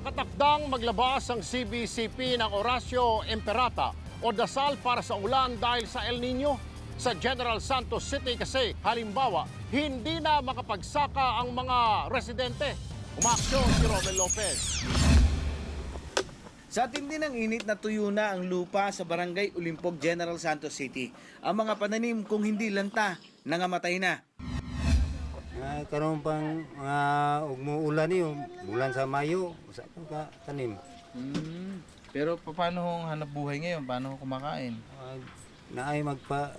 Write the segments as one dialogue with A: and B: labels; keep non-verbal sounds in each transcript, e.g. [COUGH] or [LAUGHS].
A: Nakatakdang maglabas ang CBCP ng Orasio Imperata o dasal para sa ulan dahil sa El Nino. Sa General Santos City kasi, halimbawa, hindi na makapagsaka ang mga residente. Umaksyon si Romel Lopez.
B: Sa tindi ng init na tuyo na ang lupa sa Barangay Ulimpog, General Santos City. Ang mga pananim kung hindi lanta, nangamatay na.
C: Ay, karon pang mga umuulan niyo, bulan sa Mayo, usa pang ka tanim.
D: Hmm. Pero pa- paano hong hanap buhay ngayon? Paano ho kumakain?
C: Ay, naay magpa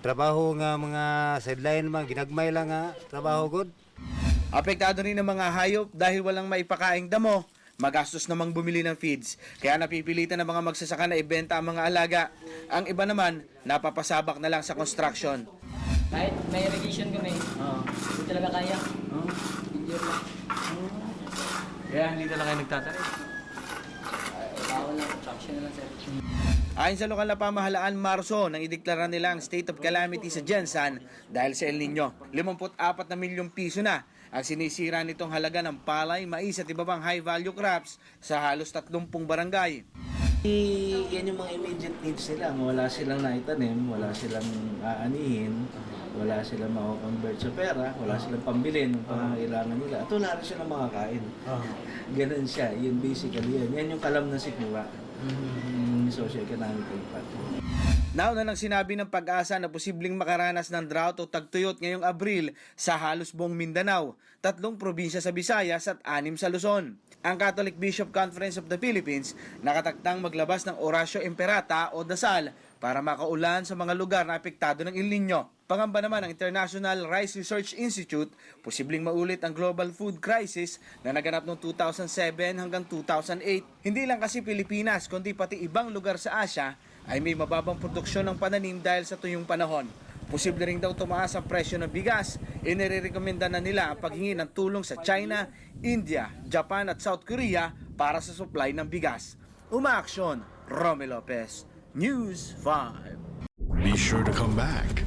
C: trabaho nga mga sideline mga ginagmay lang nga trabaho gud.
B: Apektado rin ang mga hayop dahil walang maipakaing damo. Magastos namang bumili ng feeds. Kaya napipilitan ng mga magsasaka na ibenta ang mga alaga. Ang iba naman, napapasabak na lang sa construction.
E: Kahit may irrigation kami, hindi talaga kaya. Hindi lang.
D: Kaya hindi na lang kayo nagtatanim.
E: Bawal lang, traction na lang sir.
B: Ayon sa lokal na pamahalaan, Marso, nang ideklara nila ang state of calamity sa Jensan dahil sa El Nino. 54 na milyong piso na ang sinisira nitong halaga ng palay, mais at iba pang high-value crops sa halos 30 barangay.
F: I- yan yung mga immediate needs nila. Wala silang naitanim, wala silang aanihin, wala silang makakonvert sa pera, wala silang pambili ng pangangailangan nila. At wala rin silang makakain. [LAUGHS] Ganun siya. Yun basically yan. Yan yung kalam na sikmura. Yung socio-economic impact.
B: Nauna nang sinabi ng pag-asa na posibleng makaranas ng drought o tagtuyot ngayong Abril sa halos buong Mindanao, tatlong probinsya sa Visayas at anim sa Luzon. Ang Catholic Bishop Conference of the Philippines nakataktang maglabas ng Orasio Imperata o dasal para makaulan sa mga lugar na apektado ng El Nino. Pangamba naman ng International Rice Research Institute, posibleng maulit ang global food crisis na naganap noong 2007 hanggang 2008. Hindi lang kasi Pilipinas, kundi pati ibang lugar sa Asia ay may mababang produksyon ng pananim dahil sa tuyong panahon. Posible rin daw tumaas ang presyo ng bigas. Inirekomenda na nila ang paghingi ng tulong sa China, India, Japan at South Korea para sa supply ng bigas. Umaaksyon, Romy Lopez, News 5.
G: Be sure to come back.